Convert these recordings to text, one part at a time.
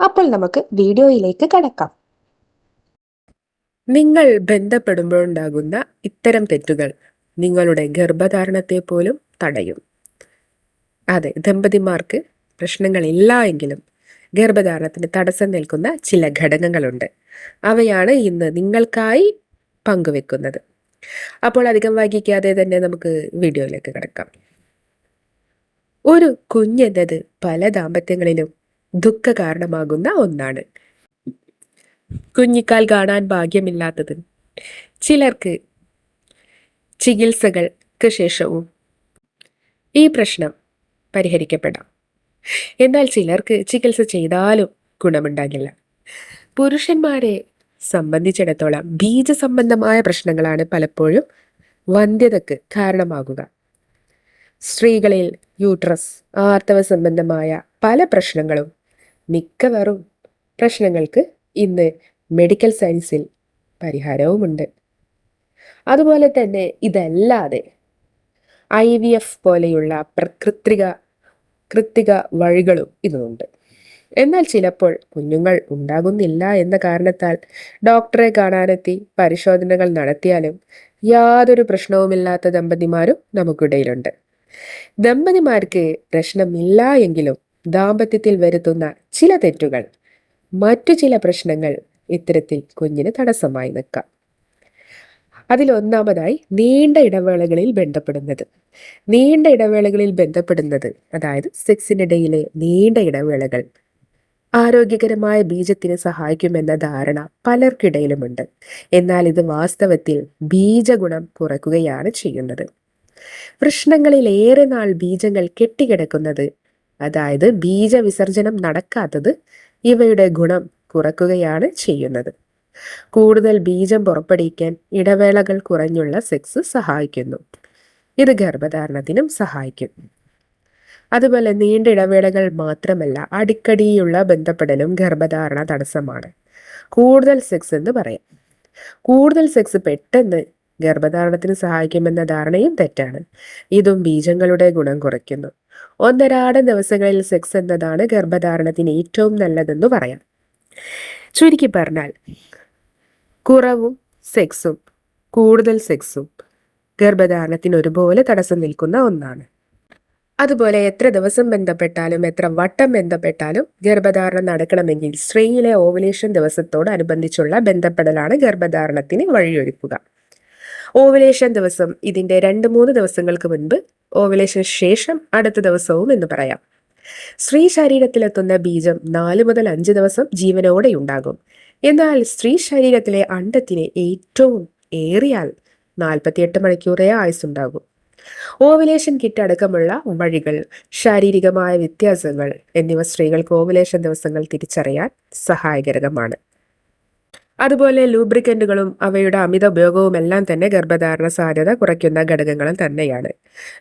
അപ്പോൾ നമുക്ക് വീഡിയോയിലേക്ക് കടക്കാം. നിങ്ങൾ ബന്ധപ്പെടുമ്പോഴുണ്ടാകുന്ന ഇത്തരം തെറ്റുകൾ നിങ്ങളുടെ ഗർഭധാരണത്തെ പോലും തടയും. അതെ ദമ്പതിമാർക്ക് പ്രശ്നങ്ങളില്ല എങ്കിലും ഗർഭധാരണത്തിന് തടസ്സം നിൽക്കുന്ന ചില ഘടകങ്ങളുണ്ട്. അവയാണ് ഇന്ന് നിങ്ങൾക്കായി പങ്കുവെക്കുന്നത്. അപ്പോൾ അധികം വൈകിക്കാതെ തന്നെ നമുക്ക് വീഡിയോയിലേക്ക് കിടക്കാം. ഒരു കുഞ്ഞെന്നത് പല ദാമ്പത്യങ്ങളിലും ദുഃഖ കാരണമാകുന്ന ഒന്നാണ്. കുഞ്ഞിക്കാൽ കാണാൻ ഭാഗ്യമില്ലാത്തത്. ചിലർക്ക് ചികിത്സകൾക്ക് ശേഷവും ഈ പ്രശ്നം പരിഹരിക്കപ്പെടാം. എന്നാൽ ചിലർക്ക് ചികിത്സ ചെയ്താലും ഗുണമുണ്ടാകില്ല. പുരുഷന്മാരെ സംബന്ധിച്ചിടത്തോളം ബീജസംബന്ധമായ പ്രശ്നങ്ങളാണ് പലപ്പോഴും വന്ധ്യതക്ക് കാരണമാകുക. സ്ത്രീകളിൽ യൂട്രസ് ആർത്തവ സംബന്ധമായ പല പ്രശ്നങ്ങളും മിക്കവാറും പ്രശ്നങ്ങൾക്ക് ഇന്ന് മെഡിക്കൽ സയൻസിൽ പരിഹാരവുമുണ്ട്. അതുപോലെ തന്നെ ഇതല്ലാതെ ഐ വി എഫ് പോലെയുള്ള പ്രകൃത്രിക കൃത്രിക വഴികളും ഇതുണ്ട് എന്നാൽ ചിലപ്പോൾ കുഞ്ഞുങ്ങൾ ഉണ്ടാകുന്നില്ല എന്ന കാരണത്താൽ ഡോക്ടറെ കാണാനെത്തി പരിശോധനകൾ നടത്തിയാലും യാതൊരു പ്രശ്നവുമില്ലാത്ത ദമ്പതിമാരും നമുക്കിടയിലുണ്ട്. ദമ്പതിമാർക്ക് പ്രശ്നമില്ല എങ്കിലും ദാമ്പത്യത്തിൽ വരുത്തുന്ന ചില തെറ്റുകൾ മറ്റു ചില പ്രശ്നങ്ങൾ ഇത്തരത്തിൽ കുഞ്ഞിന് തടസ്സമായി നിൽക്കാം. അതിലൊന്നാമതായി നീണ്ട ഇടവേളകളിൽ ബന്ധപ്പെടുന്നത്. നീണ്ട ഇടവേളകളിൽ ബന്ധപ്പെടുന്നത് അതായത് സെക്സിനിടയിലെ നീണ്ട ഇടവേളകൾ ആരോഗ്യകരമായ ബീജത്തിന് സഹായിക്കുമെന്ന ധാരണ പലർക്കിടയിലുമുണ്ട്. എന്നാൽ ഇത് വാസ്തവത്തിൽ ബീജഗുണം കുറയ്ക്കുകയാണ് ചെയ്യുന്നത്. വൃഷ്ണങ്ങളിൽ ഏറെ നാൾ ബീജങ്ങൾ കെട്ടിക്കിടക്കുന്നത് അതായത് ബീജവിസർജനം നടക്കാത്തത് ഇവയുടെ ഗുണം കുറക്കുകയാണ് ചെയ്യുന്നത്. കൂടുതൽ ബീജം പുറപ്പെടുവിക്കാൻ ഇടവേളകൾ കുറഞ്ഞുള്ള സെക്സ് സഹായിക്കുന്നു. ഇത് ഗർഭധാരണത്തിനും സഹായിക്കും. അതുപോലെ നീണ്ട ഇടവേളകൾ മാത്രമല്ല അടിക്കടിയുള്ള ബന്ധപ്പെടലും ഗർഭധാരണ തടസ്സമാണ്. കൂടുതൽ സെക്സ് എന്ന് പറയാം. കൂടുതൽ സെക്സ് പെട്ടെന്ന് ഗർഭധാരണത്തിന് സഹായിക്കുമെന്ന ധാരണയും തെറ്റാണ്. ഇതും ബീജങ്ങളുടെ ഗുണം കുറയ്ക്കുന്നു. ഒന്നരാടൻ ദിവസങ്ങളിൽ സെക്സ് എന്നതാണ് ഗർഭധാരണത്തിന് ഏറ്റവും നല്ലതെന്ന് പറയാം. ചുരുക്കി പറഞ്ഞാൽ കുറവും സെക്സും കൂടുതൽ സെക്സും ഗർഭധാരണത്തിന് ഒരുപോലെ തടസ്സം നിൽക്കുന്ന ഒന്നാണ്. അതുപോലെ എത്ര ദിവസം ബന്ധപ്പെട്ടാലും എത്ര വട്ടം ബന്ധപ്പെട്ടാലും ഗർഭധാരണം നടക്കണമെങ്കിൽ സ്ത്രീയിലെ ഓവുലേഷൻ ദിവസത്തോടനുബന്ധിച്ചുള്ള ബന്ധപ്പെടലാണ് ഗർഭധാരണത്തിന് വഴിയൊരുക്കുക. ഓവുലേഷൻ ദിവസം ഇതിന്റെ രണ്ട് മൂന്ന് ദിവസങ്ങൾക്ക് മുൻപ് ഓവുലേഷൻ ശേഷം അടുത്ത ദിവസവും എന്ന് പറയാം. സ്ത്രീ ശരീരത്തിലെത്തുന്ന ബീജം നാല് മുതൽ അഞ്ച് ദിവസം ജീവനോടെ ഉണ്ടാകും. എന്നാൽ സ്ത്രീ ശരീരത്തിലെ അണ്ടത്തിന് ഏറ്റവും ഏറിയാൽ നാൽപ്പത്തിയെട്ട് മണിക്കൂറേ ആയുസുണ്ടാകും ഓവുലേഷൻ കിറ്റ് അടക്കമുള്ള വഴികൾ ശാരീരികമായ വ്യത്യാസങ്ങൾ എന്നിവ സ്ത്രീകൾക്ക് ഓവുലേഷൻ ദിവസങ്ങൾ തിരിച്ചറിയാൻ സഹായകരമാണ്. അതുപോലെ ലൂബ്രിക്കന്റുകളും അവയുടെ അമിത ഉപയോഗവും എല്ലാം തന്നെ ഗർഭധാരണ സാധ്യത കുറയ്ക്കുന്ന ഘടകങ്ങളും തന്നെയാണ്.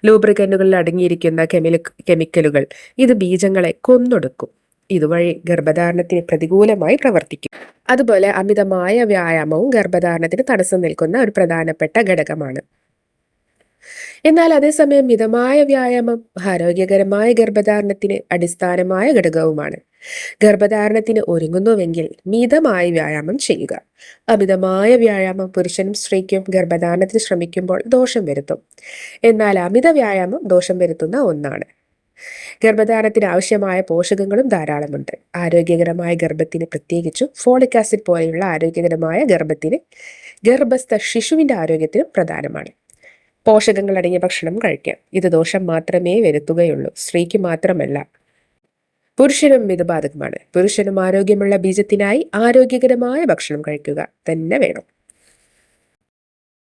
ലൂബ്രിക്കന്റുകളിൽ അടങ്ങിയിരിക്കുന്ന കെമിലി കെമിക്കലുകൾ ഇത് ബീജങ്ങളെ കൊന്നൊടുക്കും. ഇതുവഴി ഗർഭധാരണത്തിന് പ്രതികൂലമായി പ്രവർത്തിക്കും. അതുപോലെ അമിതമായ വ്യായാമവും ഗർഭധാരണത്തിന് തടസ്സം നിൽക്കുന്ന ഒരു പ്രധാനപ്പെട്ട ഘടകമാണ്. എന്നാൽ അതേസമയം മിതമായ വ്യായാമം ആരോഗ്യകരമായ ഗർഭധാരണത്തിന് അടിസ്ഥാനമായ ഘടകവുമാണ്. ഗർഭധാരണത്തിന് ഒരുങ്ങുന്നുവെങ്കിൽ മിതമായ വ്യായാമം ചെയ്യുക. അമിതമായ വ്യായാമം പുരുഷനും സ്ത്രീക്കും ഗർഭധാരണത്തിന് ശ്രമിക്കുമ്പോൾ ദോഷം വരുത്തും. എന്നാൽ അമിത വ്യായാമം ദോഷം വരുത്തുന്ന ഒന്നാണ്. ഗർഭധാരണത്തിന് ആവശ്യമായ പോഷകങ്ങളും ധാരാളമുണ്ട് ആരോഗ്യകരമായ ഗർഭത്തിന് പ്രത്യേകിച്ചും ഫോളിക് ആസിഡ് പോലെയുള്ള ആരോഗ്യകരമായ ഗർഭത്തിന് ഗർഭസ്ഥ ശിശുവിന്റെ ആരോഗ്യത്തിനും പ്രധാനമാണ്. പോഷകങ്ങൾ അടങ്ങിയ ഭക്ഷണം കഴിക്കാം. ഇത് ദോഷം മാത്രമേ വരുത്തുകയുള്ളൂ. സ്ത്രീക്ക് മാത്രമല്ല. പുരുഷനും ഇത് ബാധകമാണ് പുരുഷനും ആരോഗ്യമുള്ള ബീജത്തിനായി ആരോഗ്യകരമായ ഭക്ഷണം കഴിക്കുക തന്നെ വേണം.